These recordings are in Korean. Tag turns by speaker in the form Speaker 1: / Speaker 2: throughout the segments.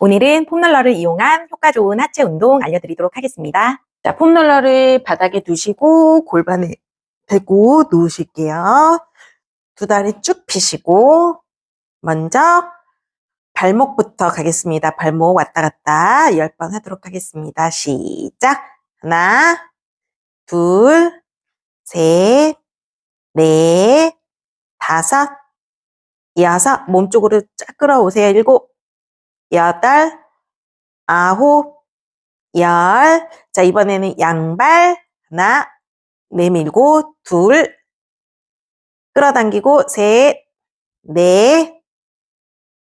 Speaker 1: 오늘은 폼롤러를 이용한 효과 좋은 하체 운동 알려드리도록 하겠습니다. 자, 폼롤러를 바닥에 두시고 골반에 대고 누우실게요. 두 다리 쭉 펴시고 먼저 발목부터 가겠습니다. 발목 왔다 갔다 10번 하도록 하겠습니다. 시작! 하나, 둘, 셋, 넷, 다섯, 여섯, 몸 쪽으로 쫙 끌어오세요. 일곱, 여덟, 아홉, 열. 자, 이번에는 양발 하나, 내밀고 둘, 끌어당기고 셋, 넷,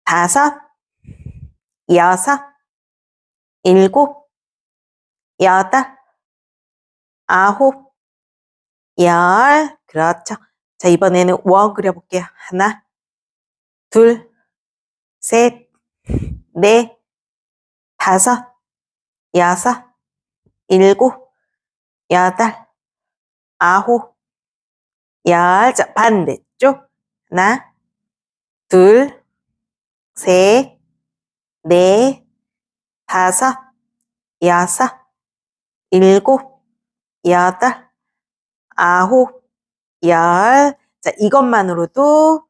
Speaker 1: 다섯, 여섯, 일곱, 여덟, 아홉, 열. 그렇죠. 자, 이번에는 원 그려볼게요. 하나, 둘, 셋, 넷, 다섯, 여섯, 일곱, 여덟, 아홉, 열. 자, 반대쪽. 하나, 둘, 셋, 넷, 다섯, 여섯, 일곱, 여덟, 아홉, 열. 자, 이것만으로도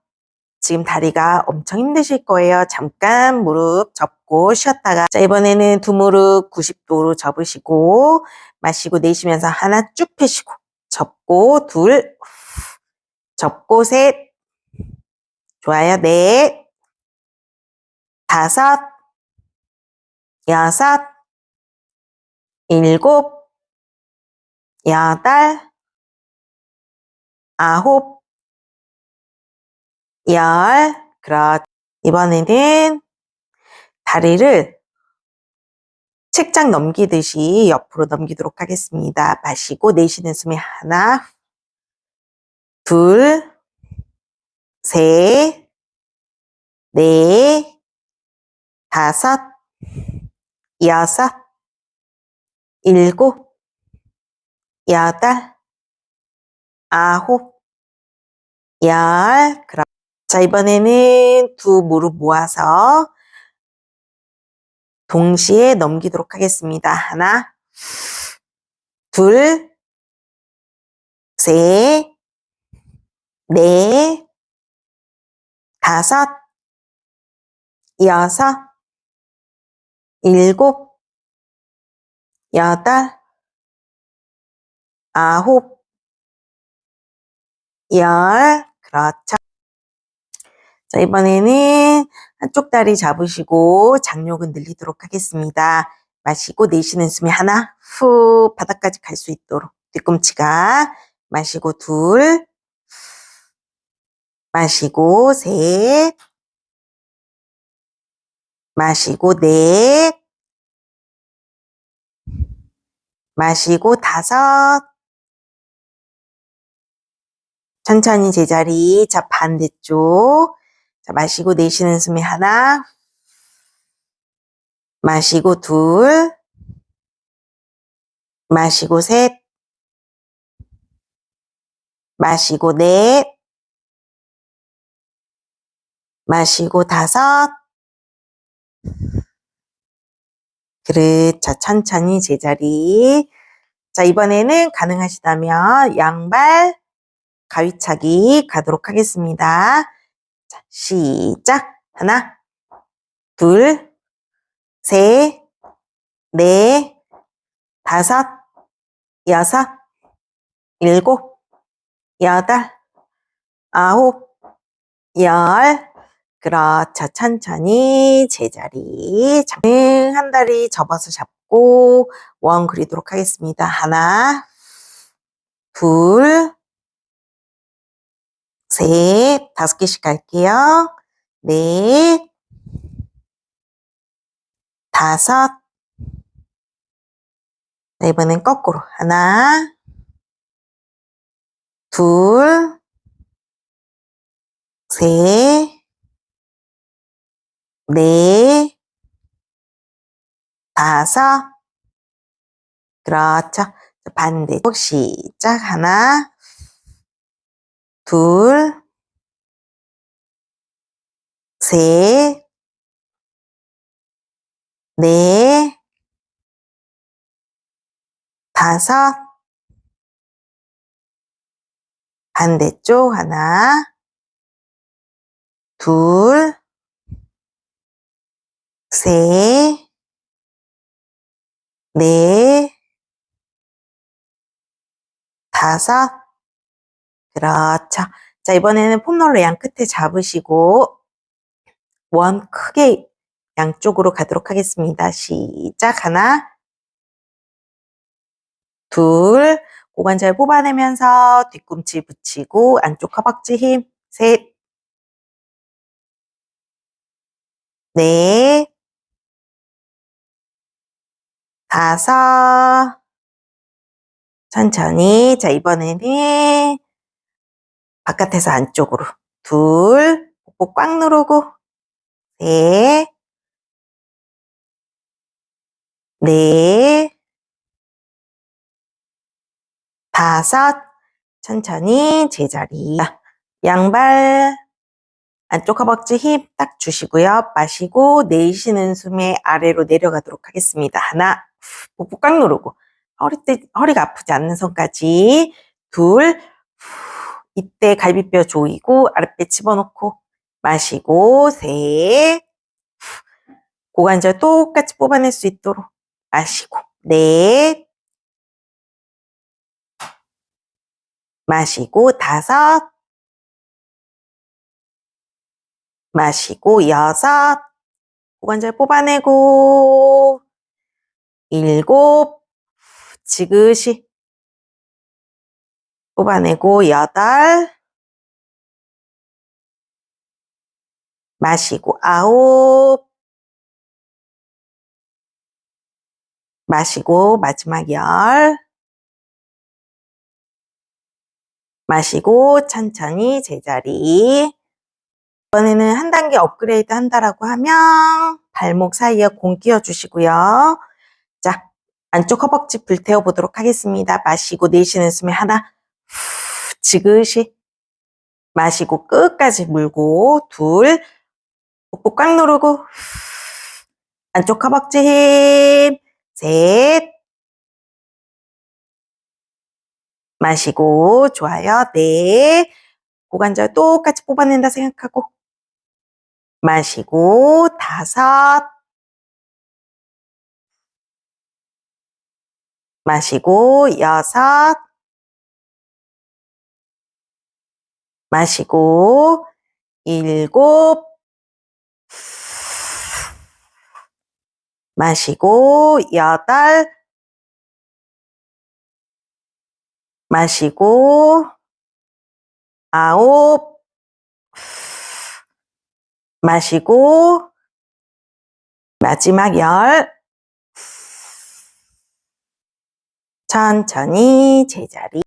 Speaker 1: 지금 다리가 엄청 힘드실 거예요. 잠깐 무릎 접고 쉬었다가. 자, 이번에는 두 무릎 90도로 접으시고, 마시고 내쉬면서 하나 쭉 펴시고, 접고, 둘, 접고, 셋. 좋아요. 넷, 다섯, 여섯, 일곱, 여덟, 아홉, 열. 그렇. 이번에는 다리를 책장 넘기듯이 옆으로 넘기도록 하겠습니다. 마시고 내쉬는 숨에 하나, 둘, 셋, 넷, 다섯, 여섯, 일곱, 여덟, 아홉, 열. 그럼. 자, 이번에는 두 무릎 모아서 동시에 넘기도록 하겠습니다. 하나, 둘, 셋, 넷, 다섯, 여섯, 일곱, 여덟, 아홉, 열. 그렇죠. 자, 이번에는 한쪽 다리 잡으시고 장력은 늘리도록 하겠습니다. 마시고 내쉬는 숨이 하나, 후, 바닥까지 갈 수 있도록. 뒤꿈치가 마시고 둘, 마시고 셋, 마시고 넷, 마시고 다섯, 천천히 제자리, 자 반대쪽, 자 마시고 내쉬는 숨이 하나, 마시고 둘, 마시고 셋, 마시고 넷, 마시고 다섯, 그렇죠. 천천히 제자리. 자, 이번에는 가능하시다면 양발 가위차기 가도록 하겠습니다. 자, 시작. 하나, 둘, 셋, 넷, 다섯, 여섯, 일곱, 여덟, 아홉, 열. 그렇죠. 천천히 제자리. 한 다리 접어서 잡고 원 그리도록 하겠습니다. 하나, 둘, 셋, 다섯 개씩 갈게요. 넷, 다섯, 자, 이번엔 거꾸로. 하나, 둘, 셋, 넷, 다섯, 그렇죠. 반대쪽 시작. 하나, 둘, 셋, 네, 다섯, 반대쪽 하나, 둘, 셋, 넷, 다섯. 그렇죠. 자, 이번에는 폼롤러 양 끝에 잡으시고, 원 크게 양쪽으로 가도록 하겠습니다. 시작. 하나, 둘, 고관 잘 뽑아내면서 뒤꿈치 붙이고, 안쪽 허벅지 힘, 셋, 넷, 다섯, 천천히. 자, 이번에는 바깥에서 안쪽으로. 둘, 복부 꽉 누르고. 셋, 넷, 다섯. 천천히 제자리. 양발 안쪽 허벅지 힘 딱 주시고요. 마시고 내쉬는 숨에 아래로 내려가도록 하겠습니다. 하나, 복부 꽉 누르고 허리 때, 허리가 아프지 않는 선까지 둘, 이때 갈비뼈 조이고 아랫배 집어넣고 마시고 셋, 고관절 똑같이 뽑아낼 수 있도록 마시고 넷, 마시고 다섯, 마시고 여섯, 고관절 뽑아내고 일곱, 지그시 뽑아내고 여덟, 마시고 아홉, 마시고 마지막 열, 마시고 천천히 제자리. 이번에는 한 단계 업그레이드 한다라고 하면 발목 사이에 공 끼워 주시고요. 자, 안쪽 허벅지 불태워 보도록 하겠습니다. 마시고 내쉬는 숨에 하나, 후, 지그시. 마시고 끝까지 물고, 둘, 복부 꽉 누르고, 후, 안쪽 허벅지 힘, 셋. 마시고, 좋아요. 넷. 고관절 똑같이 뽑아낸다 생각하고, 마시고, 다섯. 마시고, 여섯. 마시고, 일곱. 마시고, 여덟. 마시고, 아홉. 마시고, 마지막 열. 천천히 제자리.